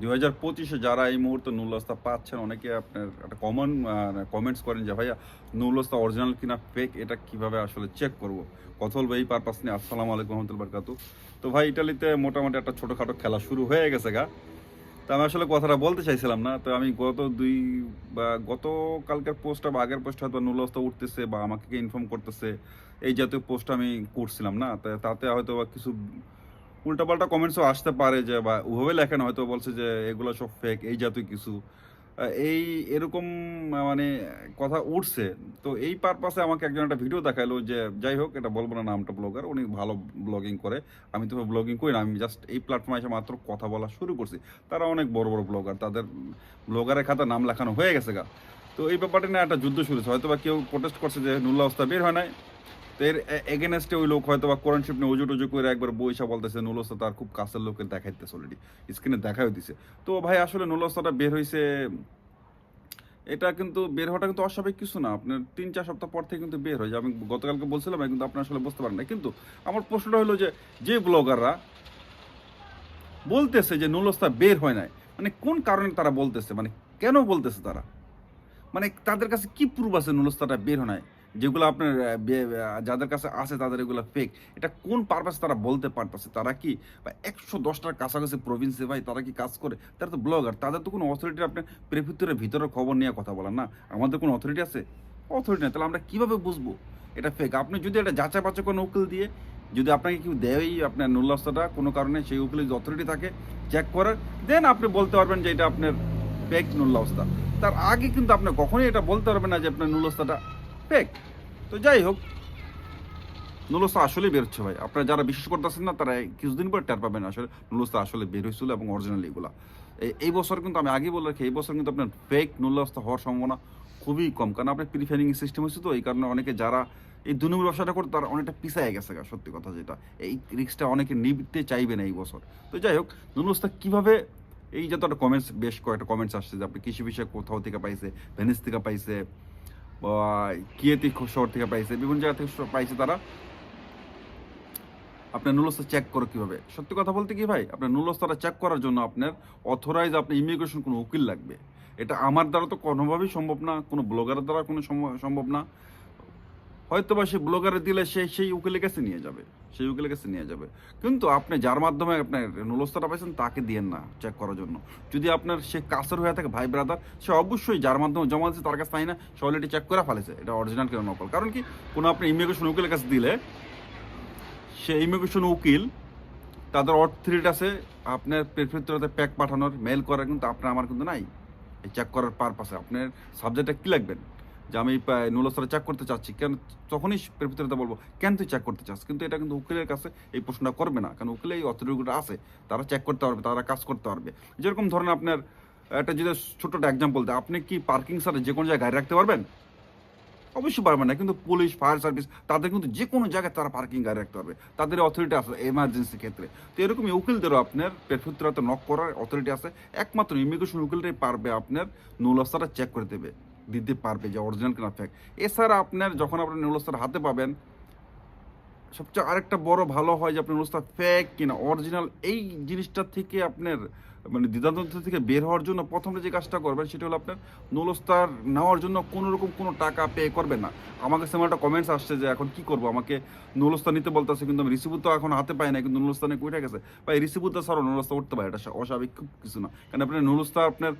দুই হাজার পঁচিশে যারা এই মুহূর্তে নুলস্তা পাচ্ছেন, অনেকে আপনার একটা কমন কমেন্টস করেন যে, ভাইয়া নুলস্তা অরিজিনাল কিনা ফেক এটা কীভাবে আসলে চেক করব? কথা বলব এই পারপাস নিয়ে। আসসালামু আলাইকুম রহমতুল বারকাতু তো ভাই, ইটালিতে মোটামুটি একটা ছোটোখাটো খেলা শুরু হয়ে গেছে গা। তো আমি আসলে কথাটা বলতে চাইছিলাম না। তো আমি গত দুই, বা গত কালকের পোস্টটা বা আগের পোস্ট হয়তো নুলস্তা উঠতেছে বা আমাকে ইনফর্ম করতেছে। এই জাতীয় পোস্ট আমি করছিলাম না। তাতে হয়তো বা কিছু উল্টাপাল্টা কমেন্টসও আসতে পারে যে, বা ওভাবে লেখেন, হয়তো বলছে যে, এগুলো সব ফেক এই জাতীয় কিছু। এই এরকম মানে কথা উঠছে। তো এই পারপাসে আমাকে একজন একটা ভিডিও দেখাল যে, যাই হোক, এটা বলব না নামটা ব্লগার উনি ভালো ব্লগিং করে। আমি তো ব্লগিং করি না, আমি জাস্ট এই প্ল্যাটফর্মে এসে মাত্র কথা বলা শুরু করছি। তারা অনেক বড় বড় ব্লগার তাদের ব্লগারের খাতা নাম লেখানো হয়ে গেছে গা। তো এই ব্যাপারটা নিয়ে একটা যুদ্ধ শুরু হয়েছে। হয়তো বা কেউ প্রোটেস্ট করছে যে নুল্লা অবস্থা বের হয় নাই। এর এগেনস্টে ওই লোক হয়তো বা কোরআন শিপ নিয়ে উজু টুজু করে একবার বইসা বলতেছে, নুলস্তা তার খুব কাছের লোকের দেখাইতেছে অলরেডি স্ক্রিনে দেখাও দিছে। তো ভাই, আসলে নুলস্তাটা বের হয়েছে এটা কিন্তু বের হওয়াটা কিন্তু অস্বাভাবিক কিছু না। আপনার তিন, চার সপ্তাহ পর থেকে কিন্তু বের হয়ে যায় আমি গতকালকে বলছিলাম কিন্তু আপনার আসলে বুঝতে পারেন না কিন্তু আমার প্রশ্নটা হলো যে যে ব্লগাররা বলতেছে যে নুলস্তা বের হয় নাই মানে কোন কারণে তারা বলতেছে? মানে কেন বলতেছে তারা? মানে তাদের কাছে কি প্রুফ আছে নুলস্তাটা বের হয় নাই? যেগুলো আপনার যাদের কাছে আছে তাদের এগুলো ফেক এটা কোন পারপাসে তারা বলতে পারতেছে? তারা কি, বা একশো দশটার কাছাকাছি প্রভিন্সে ভাই তারা কি কাজ করে? তারা তো ব্লগার তাদের তো কোনো অথরিটি আপনার প্রেফিত্তরের ভিতরে খবর নিয়ে কথা বলেন না। আমাদের কোনো অথরিটি আছে? অথরিটি নেই। তাহলে আমরা কীভাবে বুঝব? এটা ফেক আপনি যদি এটা যাচাই বাচ্চা কোনো উকিল দিয়ে, যদি আপনাকে কেউ দেয়ই আপনার নুল্লাস্তাটা কোনো কারণে, সেই উকিলের যদি অথরিটি থাকে চেক করার দেন আপনি বলতে পারবেন যে এটা আপনার ফেক নুল্লাস্তা তার আগে কিন্তু আপনি কখনোই এটা বলতে পারবেন না যে আপনার নুলস্তাটা ফেক তো যাই হোক। নুলস্তা আসলেই বেরোচ্ছে ভাই। আপনারা যারা বিশ্বাস করতেছেন না, তারা কিছুদিন পর টের পাবেন আসলে নুলস্তা আসলে বের হয়েছিল এবং অরিজিনাল এগুলা। এই- বছর কিন্তু আমি আগে বলে রাখি, এই বছর কিন্তু আপনার ফেক নুলস্তা হওয়ার সম্ভাবনা খুবই কম। কারণ আপনার প্রিফারিং সিস্টেম হচ্ছে তো, এই কারণে অনেকে যারা এই দু নম্বর ব্যবসাটা করে তারা অনেকটা পিছায় গেছে সত্যি কথা যেটা। এই রিক্সটা অনেকে নিতে চাইবে না এই বছর। তো যাই হোক, নুলস্তা কীভাবে এই যত একটা কমেন্টস বেশ কয়েকটা কমেন্টস আসছে যে আপনি কৃষি বিষয়ে কোথাও থেকে পাইছে ভেনিস থেকে পাইছে কিয়েতি শহর থেকে পাইছে। বিভিন্ন জায়গা থেকে পাইছে তারা। আপনার নুলস্তা চেক করো কীভাবে। সত্যি কথা বলতে কি ভাই? আপনার নুলস্তাটা চেক করার জন্য আপনার অথরাইজ আপনার ইমিগ্রেশন কোনো উকিল লাগবে। এটা আমার দ্বারা তো কোনোভাবেই সম্ভব না, কোনো ব্লগারের দ্বারা কোনো সম্ভ- সম্ভব না। হয়তো বা সে ব্লগারে দিলে সে সেই উকিলের কাছে নিয়ে যাবে, সেই উকিলের কাছে নিয়ে যাবে। কিন্তু আপনি যার মাধ্যমে আপনার নুলস্তাটা পাইছেন, তাকে দিয়েন না চেক করার জন্য। যদি আপনার সে কাছের হয়ে থাকে, ভাই ব্রাদার সে অবশ্যই যার মাধ্যমে জমা দিচ্ছে তার কাছে তাই না, সে অলরেডি চেক করে ফেলেছে। এটা অরিজিনাল কেন নকল। কারণ কি, কোনো আপনি ইমিগ্রেশন উকিলের কাছে দিলে, সে ইমিগ্রেশন উকিল, তাদের অথরিটি আছে, আপনার প্রেফিত্রতে প্যাক পাঠানোর মেল করার, কিন্তু আপনার আমার কিন্তু নাই। চেক করার পারপাসে আপনার সাবজেক্টটা কী লাগবেন যে আমি নুলস্তরে চেক করতে চাচ্ছি, কেন তখনই প্রেফিত্রতে বলব, কেন তুই চেক করতে চাস? কিন্তু এটা কিন্তু উকিলের কাছে এই প্রশ্নটা করবে না। কারণ উকিলে এই অথরিটিগুলো আছে, তারা চেক করতে পারবে, তারা কাজ করতে পারবে। যেরকম ধরেন আপনার, একটা যদি ছোট একটা এক্সাম্পল দেয় আপনি কি পার্কিং সারে যে কোনো জায়গায় গাড়ি রাখতে পারবেন? অবশ্যই পারবেন না, কিন্তু পুলিশ ফায়ার সার্ভিস তাদের কিন্তু যে কোনো জায়গায় তারা পার্কিং গাড়ি রাখতে পারবে। তাদের অথরিটি আছে এমার্জেন্সি ক্ষেত্রে। তো এরকমই উকিলদেরও আপনার পেটফুত্রাতে নক করার অথরিটি আছে। একমাত্র ইমিগ্রেশন উকিলটাই পারবে আপনার নুলস্তাটা চেক করে দেবে। দিতে পারবে যে অরিজিনাল কিনা ফ্যাক এছাড়া আপনার যখন আপনার নুলস্তার হাতে পাবেন, সবচেয়ে আরেকটা বড় ভালো হয় যে আপনার নুলস্তার ফেক কিনা অরিজিনাল এই জিনিসটা থেকে আপনার মানে দ্বিধাদ্বন্দ্ব থেকে বের হওয়ার জন্য প্রথমে যে কাজটা করবেন সেটা হলো আপনার নুলস্তার নেওয়ার জন্য কোনো রকম কোনো টাকা পে করবেন না। আমাকে আমার একটা কমেন্টস আসছে যে এখন কি করব? আমাকে নুলস্তা নিতে বলতেছে, কিন্তু আমি রিসিভু তো এখন হাতে পাই না কিন্তু নুলস্তানে উঠে গেছে। বা এই রিসিভুতে ছাড়াও নুলস্তা উঠতে পারে, এটা অস্বাভাবিক কিছু না। কারণ আপনার নুলস্তা আপনার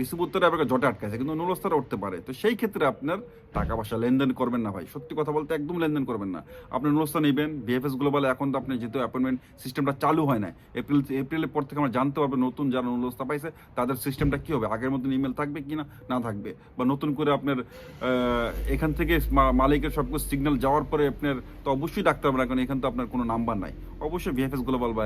রিসিভ উত্তরে আপনাকে জটে আটকাছে কিন্তু নুলস্তারা উঠতে পারে। তো সেই ক্ষেত্রে আপনার টাকা পয়সা লেনদেন করবেন না ভাই। সত্যি কথা বলতে একদম লেনদেন করবেন না। আপনি নুলস্তা নেবেন বিএফএস গ্লোবালে এখন তো আপনি যেহেতু অ্যাপয়েন্টমেন্ট সিস্টেমটা চালু হয় না এপ্রিল এপ্রিলের পর থেকে আমরা জানতে পারব নতুন যারা নুলস্তা পাইছে, তাদের সিস্টেমটা কী হবে, আগের মতন ইমেল থাকবে কি না না থাকবে। বা নতুন করে আপনার এখান থেকে মালিকের সব কিছু সিগন্যাল যাওয়ার পরে আপনার তো অবশ্যই ডাকতে হবে না, কারণ এখানে তো আপনার কোনো নাম্বার নাই। অবশ্যই বিএফএস গ্লোবাল বা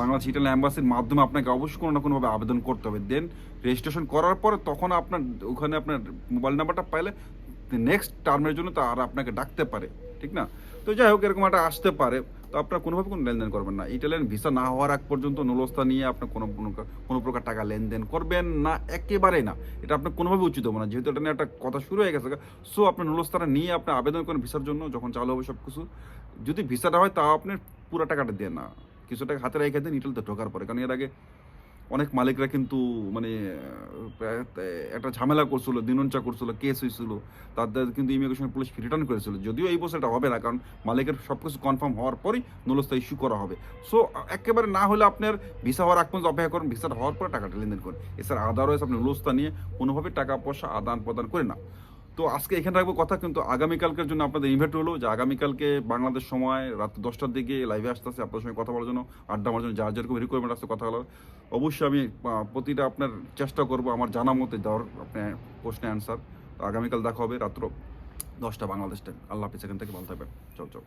বাংলাদেশ ইটালি অ্যাম্বাসির মাধ্যমে আপনাকে অবশ্যই কোনো না কোনোভাবে আবেদন করতে হবে। দেন রেজিস্ট্রেশন করার পরে তখন আপনার ওখানে আপনার মোবাইল নাম্বারটা পাইলে নেক্সট টার্মের জন্য তার আপনাকে ডাকতে পারে, ঠিক না? তো যাই হোক, এরকম একটা আসতে পারে। তো আপনার কোনোভাবে কোনো লেনদেন করবেন না। ইটালিয়ান ভিসা না হওয়ার আগ পর্যন্ত নুলস্তা নিয়ে আপনার কোনো কোনো- প্রকার টাকা লেনদেন করবেন না, একেবারেই না। এটা আপনার কোনোভাবে উচিত হবে না। যেহেতু এটা নিয়ে একটা কথা শুরু হয়ে গেছে সো আপনার নুলস্তারা নিয়ে আপনি আবেদন করেন ভিসার জন্য, যখন চালু হবে সব কিছু যদি ভিসাটা হয়, তাও আপনি পুরো টাকাটা দেন না। কিছু টাকা হাতে রেখে দেন ইটালিতে ঢোকার পরে। কারণ এর আগে অনেক মালিকরা কিন্তু মানে একটা ঝামেলা করছিল দিনঞ্চা করছিল কেস হয়েছিল। তাদের কিন্তু ইমিগ্রেশন পুলিশ রিটার্ন করেছিল। যদিও এই বছর এটা হবে না, কারণ মালিকের সব কিছু কনফার্ম হওয়ার পরই নুলস্তা ইস্যু করা হবে। সো একেবারে না হলে আপনার ভিসা হওয়ার আগ পর্যন্ত অপেক্ষা করুন। ভিসাটা হওয়ার পরে টাকাটা লেনদেন করুন। এছাড়া আদারওয়াইজ আপনি নুলস্তা নিয়ে কোনোভাবে টাকা পয়সা আদান প্রদান করে না। তো আজকে এখানে রাখব কথা কিন্তু আগামীকালকের জন্য আপনাদের ইনভাইট হলো যে আগামীকালকে বাংলাদেশ সময় রাত দশটার দিকে লাইভে আসতে আসে আপনার সঙ্গে কথা বলার জন্য, আড্ডা মারার জন্য যার যেরকম রিকোয়ারমেন্ট আসতে কথা বলার। অবশ্যই আমি প্রতিটা আপনার চেষ্টা করব আমার জানা মতে দেওয়ার আপনার প্রশ্নে অ্যান্সার আগামীকাল দেখা হবে রাত্র দশটা বাংলাদেশ টাইম আল্লাহ হাফিজ, এখান থেকে ভালো থাকবেন। চল চল।